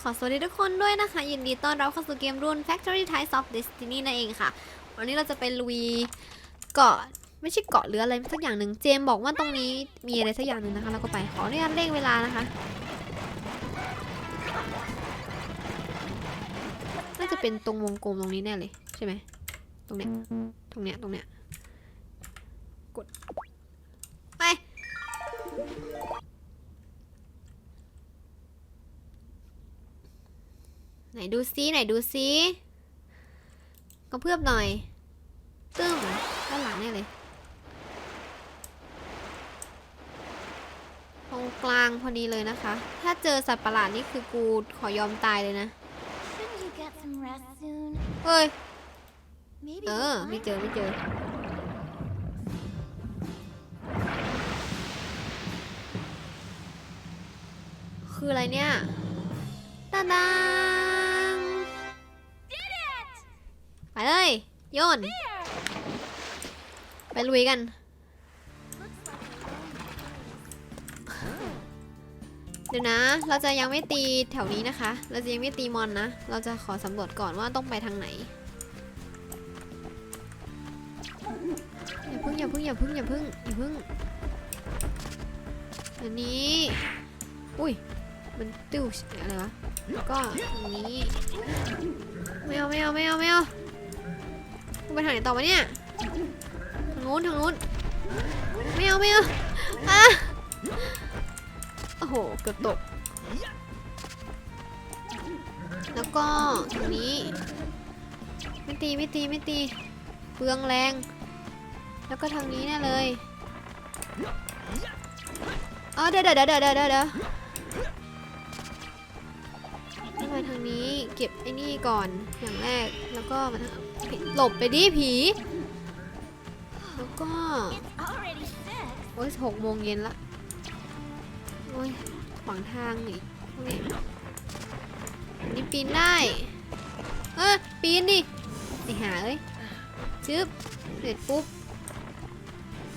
ขอสวัสดีทุกคนด้วยนะคะ ยินดีต้อนรับเข้าสู่เกมรุ่น Factory Ties of Destiny นั่นเองค่ะ วันนี้เราจะไปลุยเกาะไม่ใช่เกาะหรืออะไรสักอย่างหนึ่งเจมบอกว่าตรงนี้มีอะไรสักอย่างหนึ่งนะคะ เราก็ไปขออนุญาตเร่งเวลานะคะน่าจะเป็นตรงวงกลมตรงนี้แน่เลยใช่ไหมตรงเนี้ยตรงเนี้ยตรงเนี้ย ไหนดูซิไหนดูซิก็เพื่อบหน่อย ตึ้มด้านหลังเนี่ยเลยตรงกลางพอดีเลยนะคะ ถ้าเจอสัตว์ประหลาดนี่คือกูขอยอมตายเลยนะ Shouldn't you get some rest soon? เฮ้ย Maybe เอ you'll อไม่ find เจอ ไม่เจอ คืออะไรเนี่ยตาดัง เลยโยน ไปลุยกัน เดี๋ยวนะ เราจะยังไม่ตีแถวนี้นะคะ เราจะยังไม่ตีมอนนะ เราจะขอสำรวจก่อนว่าต้องไปทางไหน อย่าพึ่งอย่าพึ่งอย่าพึ่งอย่าพึ่งอย่าพึ่งอันนี้ อุ้ย มันติ้วอะไรวะแล้วก็ตรงนี้ ไม่เอาไม่เอาไม่เอาไม่เอา ไปทางไหนต่อวะเนี่ย ทางนู้นทางนู้น ไม่เอาไม่เอาอะโอ้โห เกือบตก แล้วก็ตรงนี้ ไม่ตีไม่ตีไม่ตี เปลืองแรง แล้วก็ทางนี้แน่เลยเออเดี๋ยวเดี๋ยวเดี๋ยวเดี๋ยวเดี๋ยวเดี๋ยวต้อมาทางนี้เก็บไอ้นี่ก่อนอย่างแรกแล้วก็มาทาง หลบไปดิผี แล้วก็ โอ้ยหกโมงเย็นละ โอ้ยขวางทางอีกนี้อันนี่ปีนได้ เออปีนดิไอหาเอ้ยชึบเสร็จปุ๊บ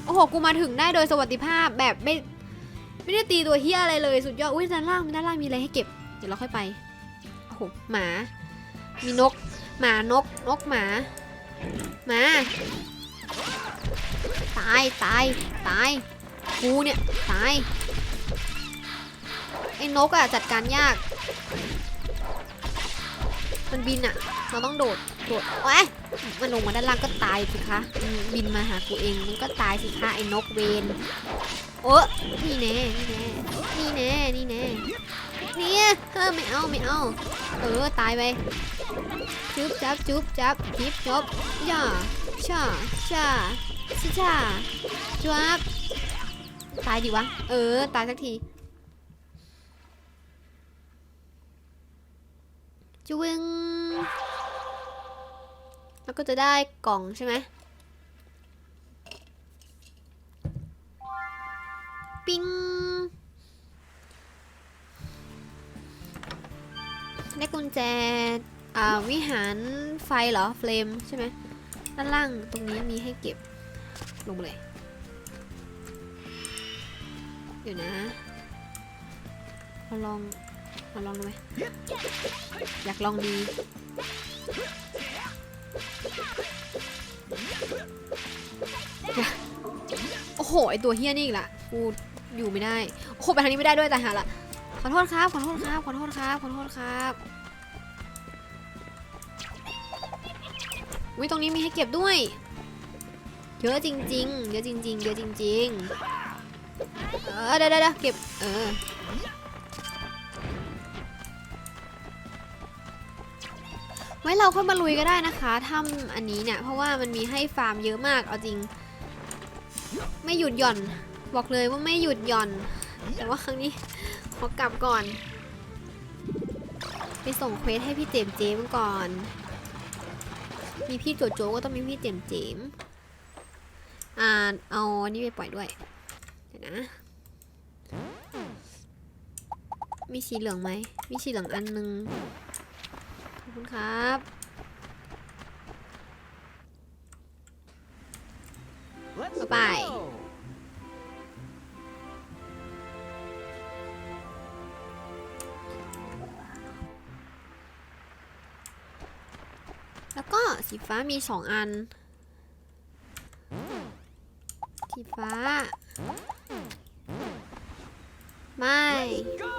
โอ้โห กูมาถึงได้โดยสวัสดิภาพแบบไม่ ไม่ได้ตีตัวเฮียอะไรเลยสุดยอด อุ้ยด้านล่างด้านล่างมีอะไรให้เก็บ เดี๋ยวเราค่อยไป โอ้โห หมา มีนก หมานกนกหมามาตายตายตายกูเนี่ยตายไอ้นกอะจัดการยาก มันบินอะเราต้องโดดโดดโอ้ยมันลงมาด้านล่างก็ตายสิคะบินมาหากูเองมันก็ตายสิคะไอ้นกเวนโอ้นี่แน่นี่แน่นี่แน่นี่แน่เนี่ยเออไม่เอาไม่เอา เออตายไป จุ๊บจับจุ๊บจับจิบจบย่าช่าช่าชิช่าจวบตายดิวะ เออ ตายสักทีจวงแล้วก็จะได้กล่องใช่ไหมปิ้งได้กุญแจ อ่าวิหารไฟเหรอเฟลมใช่ไหมด้านล่างตรงนี้มีให้เก็บลงเลยเดี๋ยวนะเราลองเราลองดูไหมอยากลองดีโอ้โหไอตัวเฮี้ยนี่อีกละกูอยู่ไม่ได้โอ้โหไปทางนี้ไม่ได้ด้วยแต่หาละขอโทษครับขอโทษครับขอโทษครับขอโทษครับ วิตรงนี้มีให้เก็บด้วย เยอะจริง ๆ เยอะจริง ๆ เยอะจริง ๆ เออเดี๋ยวเดี๋ยวเดะเก็บ เออ ไว้เราค่อยมาลุยก็ได้นะคะถ้ำอันนี้เนี่ย เพราะว่ามันมีให้ฟาร์มเยอะมาก เอาจริง ไม่หยุดหย่อน บอกเลยว่าไม่หยุดหย่อน แต่ว่าครั้งนี้ขอกลับก่อน ไปส่งเควสให้พี่เจมเจมส์ก่อน มีพี่โจโจก็ต้องมีพี่เจมส์เจมส์อ่าเอาอันนี่ไปปล่อยด้วยเดี๋ยวนะ มีสีเหลืองไหม มีสีเหลืองอันหนึง ขอบคุณครับ Let's Bye-bye. ฟ้ามีสองอันสีฟ้า ไม่ Go!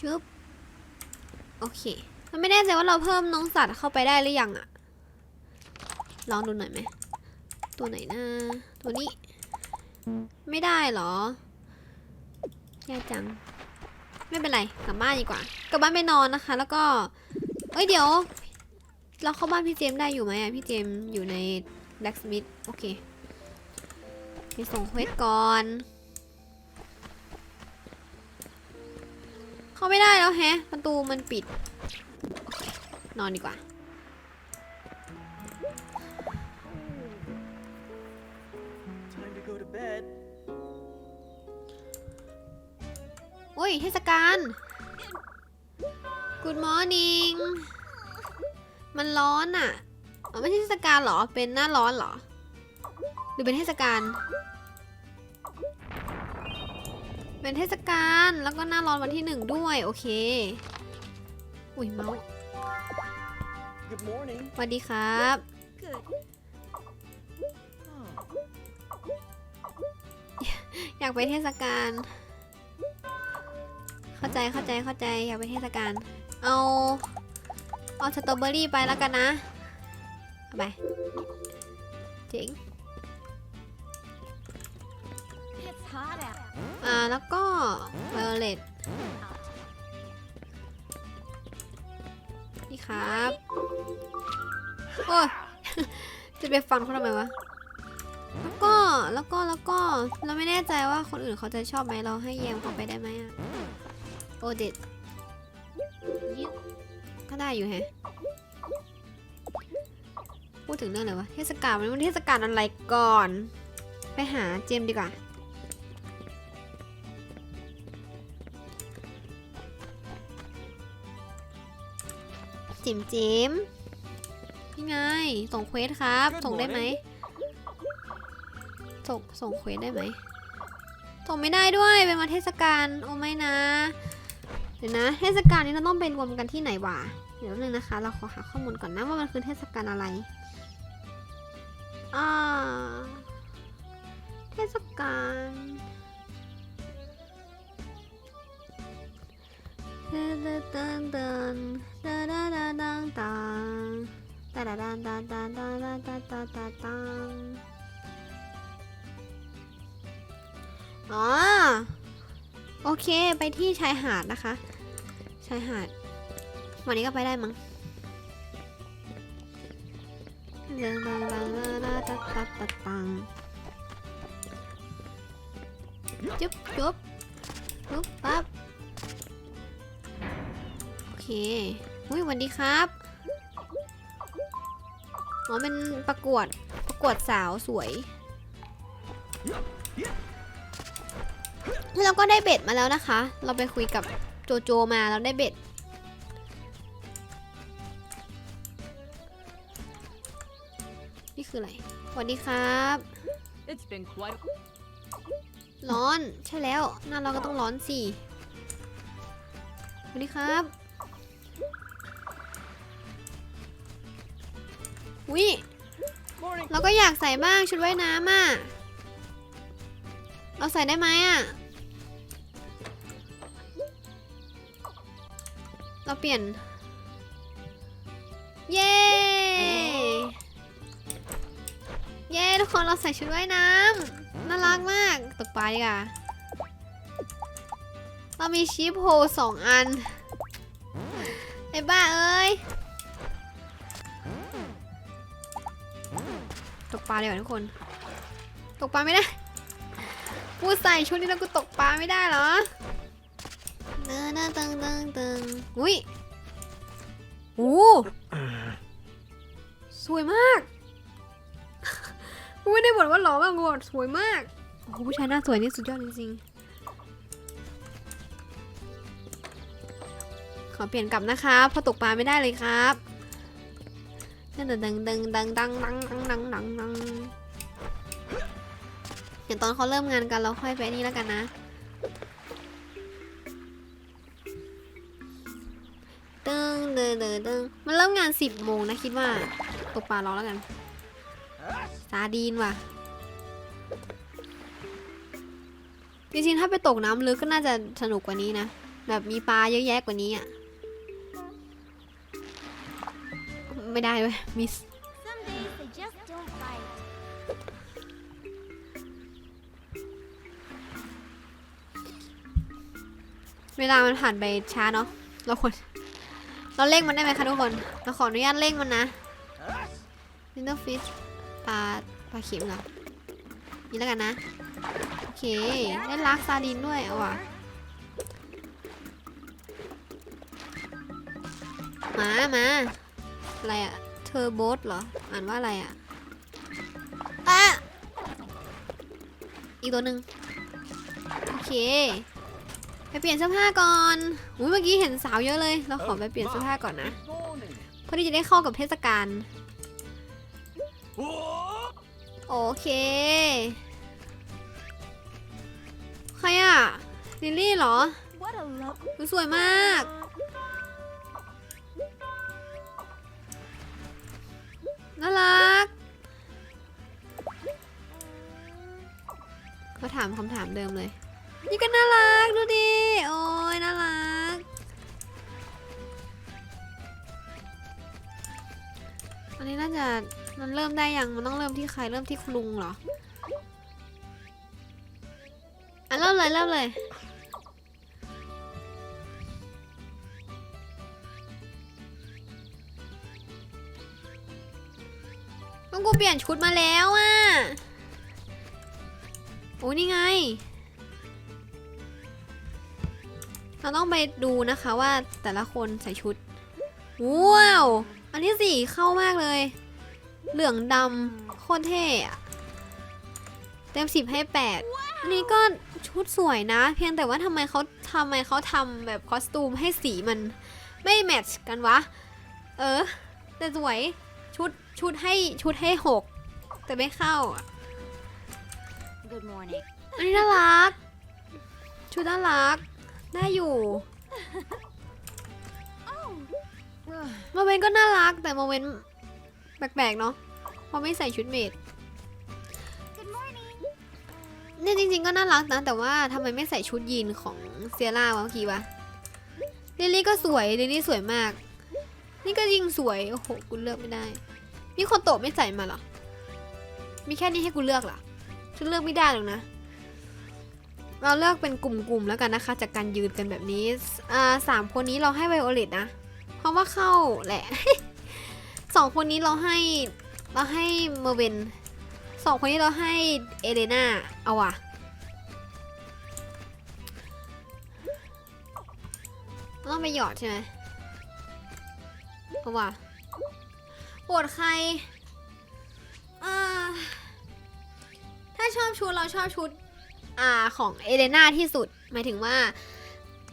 ชุบโอเคมันไม่แน่ใจว่าเราเพิ่มน้องสัตว์เข้าไปได้หรือยังอะลองดูหน่อยไหม ตัวไหนนะตัวนี้ ไม่ได้เหรอแย่จัง ไม่เป็นไรกลับบ้านดีกว่ากลับบ้านไปนอนนะคะ แล้วก็เอ้ยเดี๋ยว เราเข้าบ้านพี่เจมส์ได้อยู่ไหมอะพี่เจมส์อยู่ใน blacksmith โอเคไปส่งเควสก่อน เข้าไม่ได้แล้วแฮะประตูมันปิด นอนดีกว่า อ้ยเทศกาล Good morning มันร้อนอะอ๋อไม่ใช่เทศกาลเหรอ เป็นหน้าร้อนเหรอ หรือเป็นเทศกาล เป็นเทศกาล แล้วก็หน้าร้อนวันที่หนึ่งด้วย โอเค อุ้ยเมาส์ Good morning. สวัสดีครับ Good. Oh, อยากไปเทศกาล เข้าใจเข้าใจเข้าใจอยากไปเทศกาลเอาเอาสตรอเบอรี่ไปแล้วกันนะไปเจ๋งอ่าแล้วก็ไวโอเลตนี่ครับ โอ้ย จะไปฟันเขาทำไมวะ แล้วก็แล้วก็แล้วก็เราไม่แน่ใจว่าคนอื่นเขาจะชอบไหมเราให้แยมเขาไปได้ไหมอะ โอเด็ดยิบก็ได้อยู่แฮะ พูดถึงเรื่องอะไรวะ เทศกาลมันเป็นเทศกาลอะไรก่อน ไปหาเจมส์ดีกว่าจิ๋มจิ๋มนี่ไง ส่งเควสครับ Good ส่งได้ไหม morning ส่งส่งเควสได้ไหมส่งไม่ได้ด้วย เป็นวันเทศกาล โอ้ไม่นะ เดี๋ยวนะเทศกาลนี้เราต้องเป็นรวมกันที่ไหนวะเดี๋ยวนึงนะคะ เราขอหาข้อมูลก่อนนะว่ามันคือเทศกาลอะไรอ่าเทศกาลเดินเดินเดินเดินเดินเดินเดินเดินเดินตาดาดาดาดาดาดาดาดาดาดาอ๋อ โอเค ไปที่ชายหาดนะคะ ชายหาด วันนี้ก็ไปได้มั้งเดินเดินเดินเดินเดินตัดตัดตัดตังจุ๊บจุ๊บจุ๊บปั๊บโอเค อุ้ยสวัสดีครับอ๋อเป็นประกวด ประกวดสาวสวยแล้วเราก็ได้เบ็ดมาแล้วนะคะ เราไปคุยกับ จโจมาเราได้เบ็ด นี่คืออะไร สวัสดีครับ It's been quite. ร้อน ใช่แล้ว หน้าเราก็ต้องร้อนสิ สวัสดีครับวิ morning. เราก็อยากใส่บ้างชุดว่ายน้ำอะ เราใส่ได้ไหมอะ เปลี่ยน เย้ เย้ทุกคนเราใส่ชุดว่ายน้ำน่ารักมากตกปลาดีกว่าเรามีชีพโฮสองอัน ไอ้บ้าเอ้ย ตกปลาดีกว่าทุกคน ตกปลาไม่ได้ กูใส่ชุดนี้แล้วกูตกปลาไม่ได้เหรอ เดินเดินเดินเดินเดินอุ้ยโอ้สวยมากกูไม่ได้บ่นว่าหล่อมากกูบอกสวยมากโอ้ผู้ชายหน้าสวยนี่สุดยอดจริงๆ ขอเปลี่ยนกลับนะครับพอตกปลาไม่ได้เลยครับดังดังดังดังดังดังดังดังดังดังเดี๋ยวตอนเขาเริ่มงานกันเราค่อยไปนี่แล้วกันนะ เดินเดินเดินมันเริ่มงานสิบโมงนะคิดว่า ตกปลารอแล้วกันซาดีนว่ะจริงๆถ้าไปตกน้ำลึกก็น่าจะสนุกกว่านี้นะ แบบมีปลาเยอะแยะกว่านี้อะ ไม่ได้เว้ยมิสเวลามันผ่านไปช้าเนาะเราควร เราเร่งมันได้ไหมคะทุกคน เราขออนุญาตเร่งมันนะลินเตอร์ฟิชปลาปลาเข็มเหรอนี่แล้วกันนะ โอเค ได้ลักซาดินด้วยเอาว่ะมา มา อะไรอะเทอร์โบสเหรอ อ่านว่าอะไรอะอะอีกตัวหนึ่งโอเค ไปเปลี่ยนเสื้อผ้าก่อนอุ้ยเมื่อกี้เห็นสาวเยอะเลย เราขอไปเปลี่ยนเสื้อผ้าก่อนนะ เพื่อที่จะได้เข้ากับเทศกาล โอเค ใครอะลิลลี่เหรอสวยมาก น่ารักเขาถามคำถามเดิมเลย นี่ก็น่ารักดูดิ โอ้ยน่ารัก อันนี้น่าจะมันเริ่มได้ยัง มันต้องเริ่มที่ใคร เริ่มที่คุณลุงเหรอ อะเริ่มเลยเริ่มเลยต้องกูเปลี่ยนชุดมาแล้วอะ โอ้นี่ไง เราต้องไปดูนะคะว่าแต่ละคนใส่ชุด ว้าว อันที่สี่เข้ามากเลย เหลืองดำโคตรเท่อะเต็มสิบให้แปดอันนี้ก็ชุดสวยนะ เพียงแต่ว่าทำไมเขาทำไมเขาทำแบบคอสตูมให้สีมันไม่แมทช์กันวะ เออ แต่สวยชุดชุดให้ชุดให้หกแต่ไม่เข้าอะ Good morning. อันนี้น่ารัก ชุดน่ารัก ได้อยู่โมเมนต์ก็น่ารักแต่โมเมนต์แปลกๆเนาะเพราะไม่ใส่ชุดเมด Good morning. เนี่ยจริงๆก็น่ารักนะ แต่ว่าทำไมไม่ใส่ชุดยีนของเซียร่าวะเมื่อกี้วะลิลลี่ก็สวยลิลลี่สวยมาก นี่ก็ยิ่งสวยโอ้โหกูเลือกไม่ได้ มีคนโตะไม่ใส่มาเหรอมีแค่นี้ให้กูเลือกเหรอฉันเลือกไม่ได้หรอกนะ เราเลือกเป็นกลุ่มๆแล้วกันนะคะ จากการยืนกันแบบนี้อ่าสามคนนี้เราให้ไวโอเลตนะ เพราะว่าเข้าแหละสองคนนี้เราให้เราให้เมอร์เวนสองคนนี้เราให้เอเลนาเอาว่ะต้องไปหยอดใช่ไหมเอาว่ะปวดใครอ่อถ้าชอบชุดเราชอบชุด อาของเอเลนาที่สุด หมายถึงว่า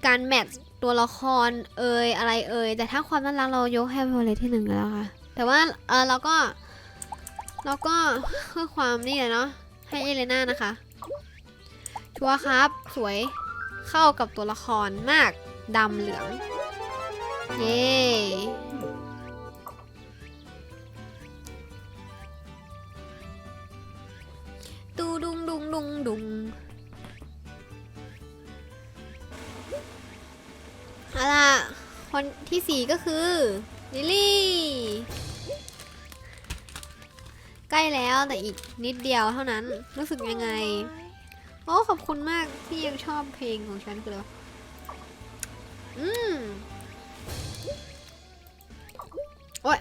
การแมทตัวละครเอ่ยอะไรเอ่ยแต่ถ้าความน่ารักเรายกให้โพเลที่หนึ่งแล้วค่ะ แต่ว่าเออเราก็เราก็เพื่อความนี่แหละเนาะให้เอเลนานะคะชัวร์ครับสวยเข้ากับตัวละครมากดำเหลือง เย้ตูดุงดุง เอาล่ะ คนที่สี่ก็คือ ลิลลี่ ใกล้แล้วแต่อีกนิดเดียวเท่านั้น รู้สึกยังไง โอ้ ขอบคุณมากที่ยังชอบเพลงของฉันคือแล้วอืมโอ้ย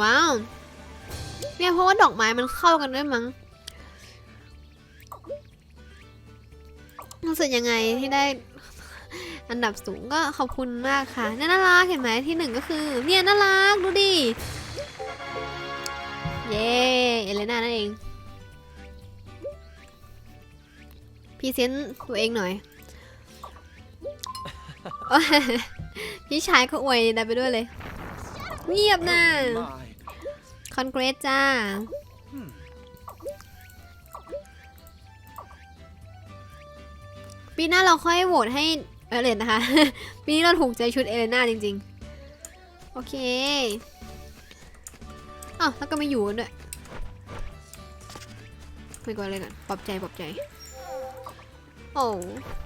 ว้าว เนี่ยเพราะว่าดอกไม้มันเข้ากันด้วยมั้งรู้สึกยังไงที่ได้อันดับสูงก็ขอบคุณมากค่ะเนี่ยน่ารักเห็นไหมที่หนึ่งก็คือ เนี่ยน่ารักดูดิเย้เอเลน่านั่นเองพรีเซนต์ตัวเองหน่อย พี่ชายก็อวยได้ไปด้วยเลย เงียบนะ อนเกรสจ้า ปีหน้าเราค่อยโหวตให้เอเลนนะคะ ปีนี้เราถูกใจชุดเอเลน่าจริงๆ โอเคอ้าวแล้วก็ไม่อยู่กันด้วยคุยกันเลยกันปลอบใจปลอบใจ โอ้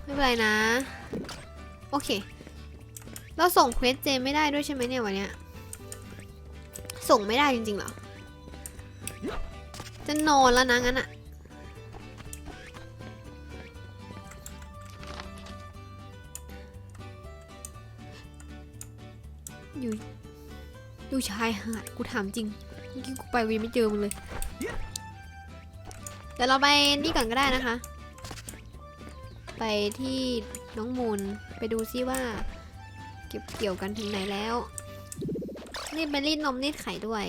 ไม่เป็นไรนะ โอเค เราส่งเควสเจมไม่ได้ด้วยใช่ไหมเนี่ยวันเนี้ยส่งไม่ได้จริงๆเหรอ จะนอนแล้วนะงั้นอะอยู่อยู่ชายหาดกูถามจริงเมื่อกี้กูไปวีไม่เจอมึงเลย เดี๋ยวเราไปนี่ก่อนก็ได้นะคะ ไปที่น้องมูลไปดูซิว่า เก็บเกี่ยวกันถึงไหนแล้วรีบไปรีดนมรีดไข่ด้วย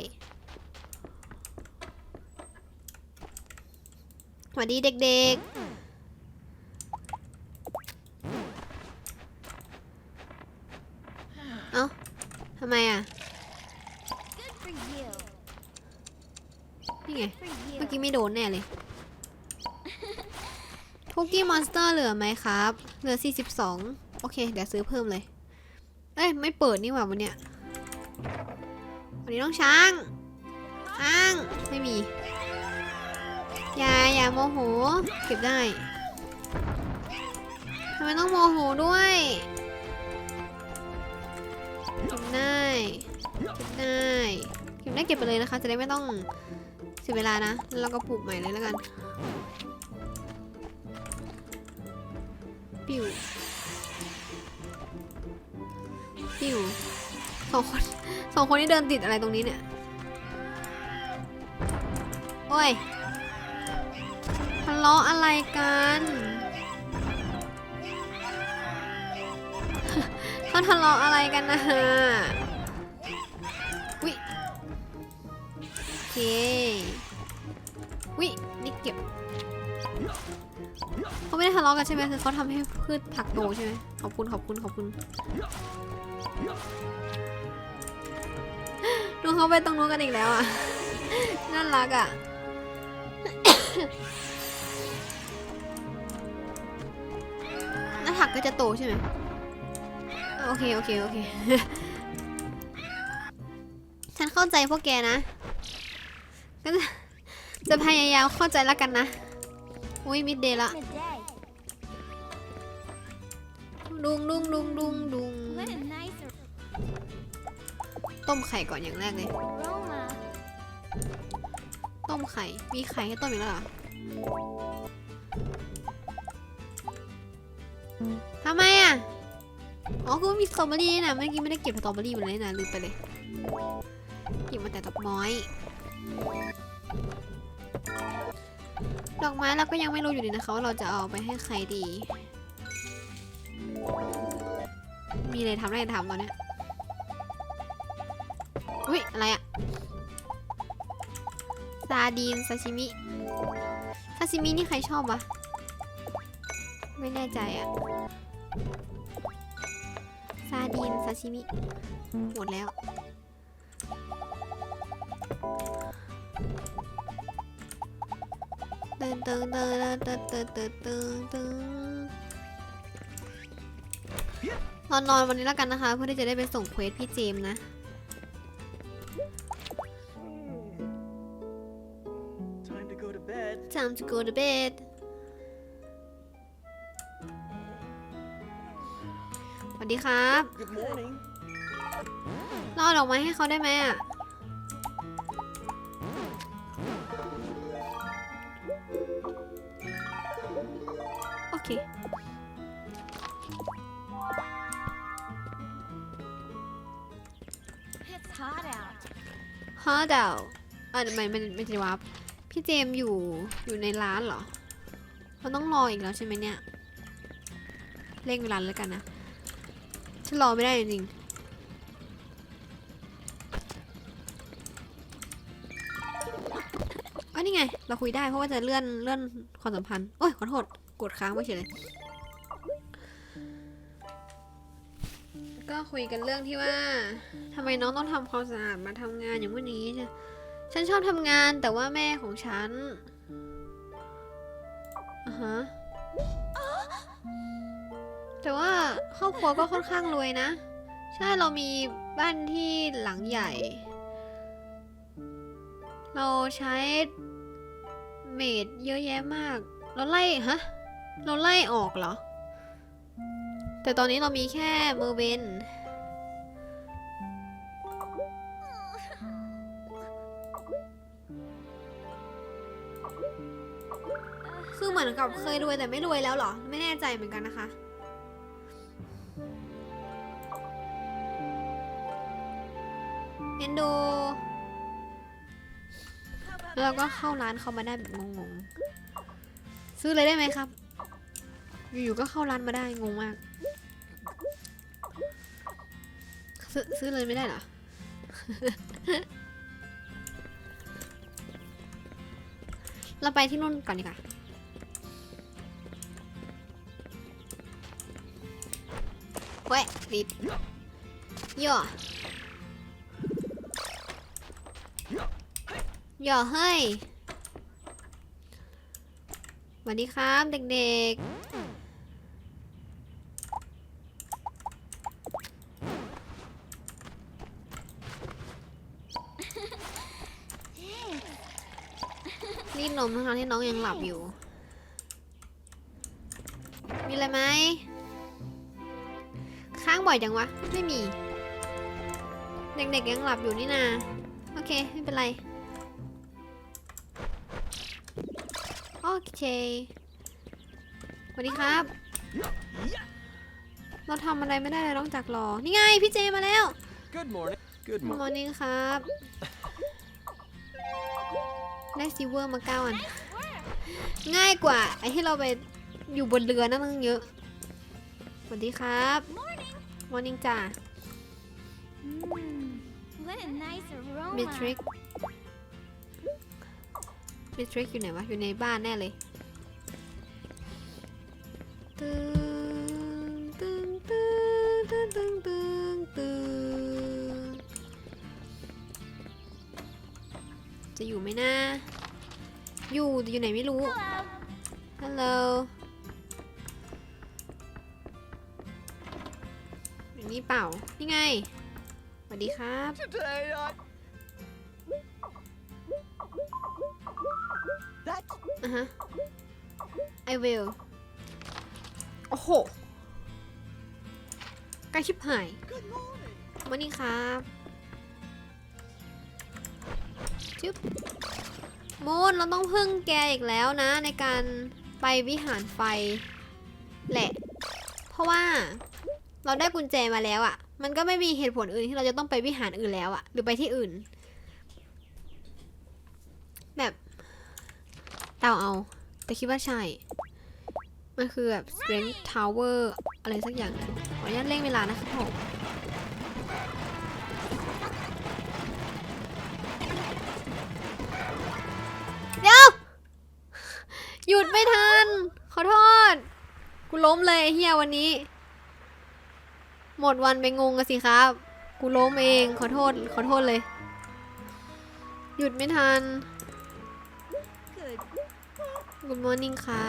สวัสดีเด็กๆ เอ้าทำไมอะ Good for you. นี่ไง For you. เมื่อกี้ไม่โดนแน่เลยคุกกี้มอนสเตอร์เหลือไหมครับ เหลือ 42 โอเค เดี๋ยวซื้อเพิ่มเลย เอ้ย ไม่เปิดนี่หว่าวันเนี้ย วันนี้ต้องช้างช้าง ไม่มี อย่าอย่าโมโห เก็บได้ทำไมต้องโมโหด้วยเก็บได้เก็บได้เก็บได้เก็บไปเลยนะคะ จะได้ไม่ต้องเสียเวลานะแล้วเราก็ปลูกใหม่เลยแล้วกันปิวปิวสองคนสองคนที่เดินติดอะไรตรงนี้เนี่ย โอ้ย เลาะอะไรกัน เขาทะเลาะอะไรกันนะฮะวิโอเควินี่เก็บเขาไม่ได้ทะเลาะกันใช่ไหมคือเขาทำให้พืชผักโตใช่ไหมขอบคุณขอบคุณขอบคุณดูเขาไปตรงนู้นกันอีกแล้วอะ น่ารักอะ ผักก็จะโตใช่ไหมโอเคโอเคโอเค ฉันเข้าใจพวกแกนะก็จะจะพยายามเข้าใจแล้วกันนะ อุ้ยมิดเดย์ละดุงดุงดุงดุงดุงต้มไข่ก่อนอย่างแรกเลย ต้มไข่ มีไข่ให้ต้มอีกแล้วเหรอ ทำไมอะ อ๋อคือมีสตรอเบอรี่นี่นะเมื่อกี้ไม่ได้เก็บสตรอเบอรี่มาเลยนะลืมไปเลยเก็บมาแต่ดอกไม้ดอกไม้เราก็ยังไม่รู้อยู่ดีนะคะว่าเราจะเอาไปให้ใครดี มีอะไรทำอะไรทำตอนเนี้ยอุ้ยอะไรอะซาดีนซาชิมิซาชิมินี่ใครชอบวะไม่แน่ใจอะาดีนซาชิมิ หมดแล้วตึงตึงตึงตึงตึงตึงตึงตึงนอนนอนวันนี้แล้วกันนะคะ เพื่อที่จะได้ไปส่งเควสพี่เจมส์นะ Time to go to bed. ดีครับ Good morning. เราเอาดอกไม้ให้เขาได้ไหมอะ โอเค It's hot out. ฮะดาวอะไม่ไม่ไม่ใช่วาร์ปพี่เจมส์อยู่อยู่ในร้านเหรอเราต้องรออีกแล้วใช่ไหมเนี่ย เร่งเวลาแล้วกันนะ ฉันรอไม่ได้จริงๆอ๋อนี่ไง เราคุยได้เพราะว่าจะเลื่อนเลื่อนความสัมพันธ์ โอ้ยขอโทษ กดค้างไว้เฉยเลย ก็คุยกันเรื่องที่ว่าทำไมน้องต้องทำความสะอาดมาทำงานอย่างวันนี้ฉันชอบทำงานแต่ว่าแม่ของฉันอะฮะแต่ว่า ครอบครัวก็ค่อนข้างรวยนะ ใช่เรามีบ้านที่หลังใหญ่ เราใช้เมดเยอะแยะมาก เราไล่ฮะ เราไล่ออกเหรอ แต่ตอนนี้เรามีแค่เมอร์เวนคือเหมือนกับเคยรวยแต่ไม่รวยแล้วเหรอ ไม่แน่ใจเหมือนกันนะคะ เอนโดแล้วเราก็เข้าร้านเขามาได้แบบงงๆ ซื้อเลยได้ไหมครับ อยู่ๆก็เข้าร้านมาได้งงมาก ซื้อซื้อเลยไม่ได้เหรอเราไปที่นู่นก่อนดีกว่าเว้ยติดย่อ อย่อเฮ้ยสวัสดีครับเด็กๆรีดนมทั้งๆที่น้องยังหลับอยู่ มีอะไรไหม ค้างบ่อยจังวะ ไม่มี เด็กๆยังหลับอยู่นี่นา โอเค ไม่เป็นไร เคสวัสดีครับ เราทำอะไรไม่ได้เลยนอกจากรอ นี่ไงพี่เจมาแล้ว Good morning. Good ม morning. อร์นิ่งครับ ได้ซิลเวอร์มาเก้าอัน ง่ายกว่า ไอที่เราไปอยู่บนเรือนั่นตั้งเยอะ สวัสดีครับ มอร์นิ่งจ้า Mmm, what a nice aroma. มิทริก มิทริกอยู่ไหนวะ อยู่ในบ้านแน่เลยตึงตึงตึงตึงตึงตึงตึงจะอยู่ไหมนะ อยู่แต่อยู่ไหนไม่รู้ ฮัลโหลี่นี้เปล่า นี่ไง สวัสดีครับ อะฮะ I will โอ้โหใกล้ชิบหาย good morning. วันนี้ครับจึ๊บโมนเราต้องพึ่งแกอีกแล้วนะ ในการไปวิหารไฟ แหละ เพราะว่าเราได้กุญแจมาแล้วอะ่ะ มันก็ไม่มีเหตุผลอื่นที่เราจะต้องไปวิหารอื่นแล้วอะ่ะ หรือไปที่อื่น แบบ เดาเอา แต่คิดว่าใช่ มันคือแบบ strength tower อะไรสักอย่าง ขออนุญาตเร่งเวลานะครับผมเดี๋ยว หยุดไม่ทัน ขอโทษ กูล้มเลยเฮียวันนี้ หมดวันไปงงกันสิครับ กูล้มเอง ขอโทษ ขอโทษเลย หยุดไม่ทัน Good. Good morning ค่ะ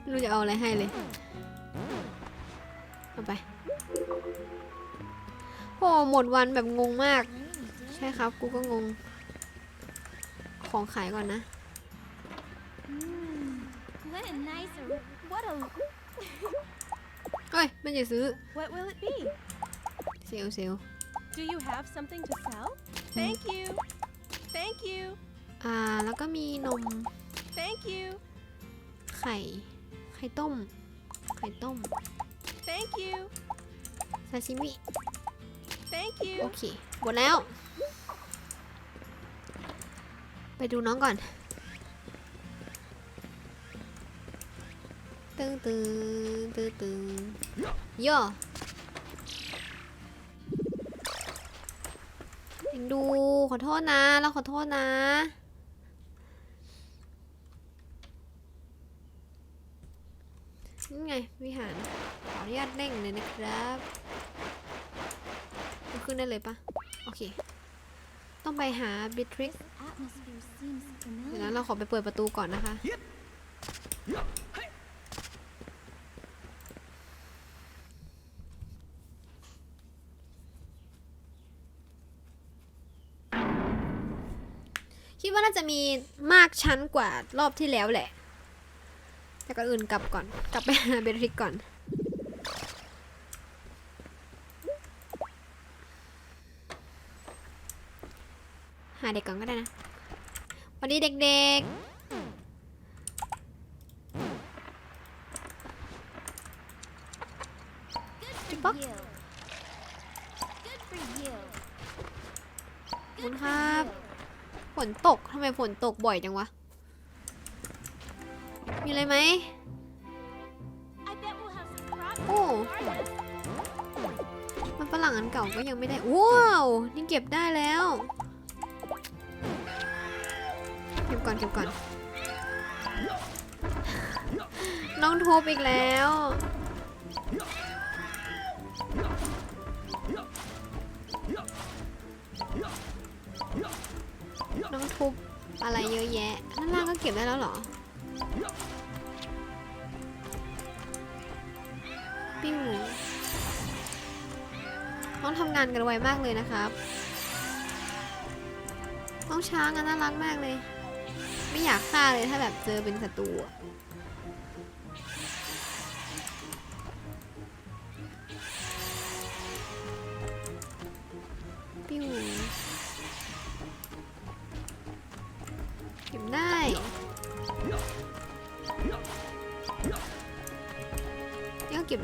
ไม่รู้จะเอาอะไรให้เลย เอาไป โอ้หมดวันแบบงงมาก ใช่ครับ กูก็งง ของขายก่อนนะ Mmm, what a nice ar- What a. เฮ้ย ไม่จะซื้อ What will it be? เซลลเซลล Do you have something to sell? Thank you. Thank you. อ่า แล้วก็มีนม Thank you. ไข่ ไข่ต้ม ไข่ต้ม Thank you. ซาชิมิ Thank โอ you. เค หมดแล้ว ไปดูน้องก่อน ตึงตึงตึงตึงย่อ อ็งดู ขอโทษนะเราขอโทษนะ นี่ไง วิหาร ขออนุญาตเร่งเลยนะครับ ขึ้นได้เลยปะโอเค ต้องไปหาบิทริกเดี๋ยวนั้นเราขอไปเปิดประตูก่อนนะคะ คิดว่าน่า จะมีมากชั้นกว่ารอบที่แล้วแหละ แต่ก่อนอื่นกลับก่อน กลับไปหาเบทริกก่อน หาเด็กก่อนก็ได้นะสวัสดีเด็กๆ Good Fuck. for you. Good for you. ขอบคุณครับ ฝนตกทำไมฝนตกบ่อยจังวะ มีอะไรไหม โอ้มันฝรั่งอันเก่าก็ยังไม่ได้ ว้าว นี่เก็บได้แล้ว เก็บก่อนเก็บก่อน น้องทบอีกแล้ว อะไรเยอะแยะด้านล่างก็เก็บได้แล้วเหรอ ปิ้วน้องทำงานกันไวมากเลยนะครับน้องช้างน่ารักมากเลย ไม่อยากฆ่าเลยถ้าแบบเจอเป็นศัตรู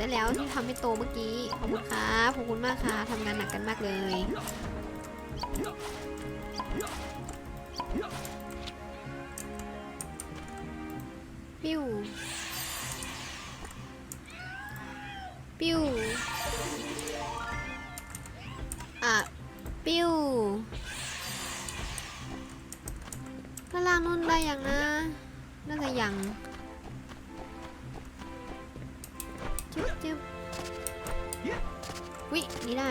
ได้แล้วที่ทำให้โตเมื่อกี้ ขอบคุณครับขอบคุณมากค่ะทำงานหนักกันมากเลยปิ้วปิ้วอะปิ้วด้านล่างนู่นได้ยังนะน่าจะยัง วินี่ได้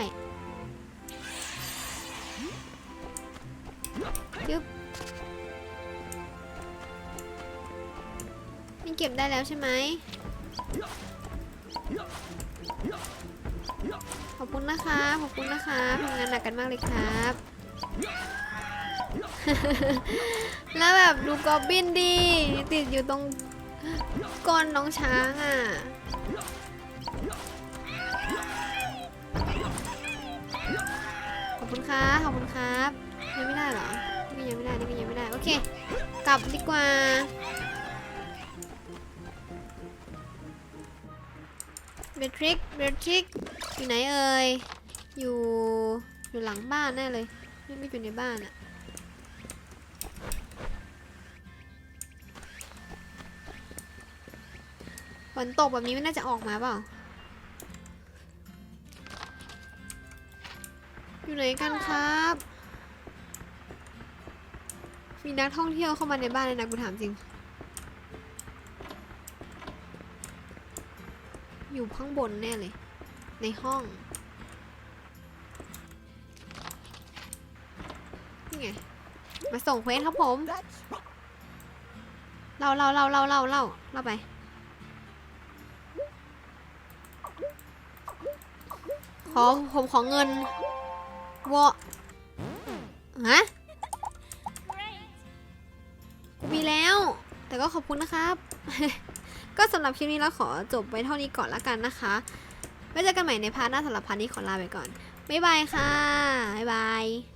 จึ๊บนี่เก็บได้แล้วใช่ไหมขอบคุณนะคะ ขอบคุณนะคะทำงานหนักกันมากเลยครับ แล้วแบบดูกอบบินดี ติดอยู่ตรงก้นน้องช้างอะ ครับขอบคุณครับยังไม่ได้เหรอนี่ยังไม่ได้นี่ก็ยังไม่ได้โอเคกลับดีกว่าเบทริกเบทริกอยู่ไหนเอ่ยอยู่อยู่หลังบ้านแน่เลยไม่ไม่อยู่ในบ้านอะฝนตกแบบนี้ไม่น่าจะออกมาเปล่า อยู่ไหนกันครับ มีนักท่องเที่ยวเข้ามาในบ้านเลยนะกูถามจริง อยู่ข้างบนแน่เลย ในห้อง นี่ไง มาส่งเควสครับผมเล่าเล่าเล่าเล่าเล่าเล่าเล่าไปขอผมขอเงิน วอฮะมีแล้ว แต่ก็ขอบคุณนะครับ ก็สำหรับคลิปนี้เราขอจบไว้เท่านี้ก่อนละกันนะคะไว้เจอกันใหม่ในพาร์ทหน้าสำหรับพาร์ทนี้ขอลาไปก่อน บ๊ายบายค่ะ บ๊ายบาย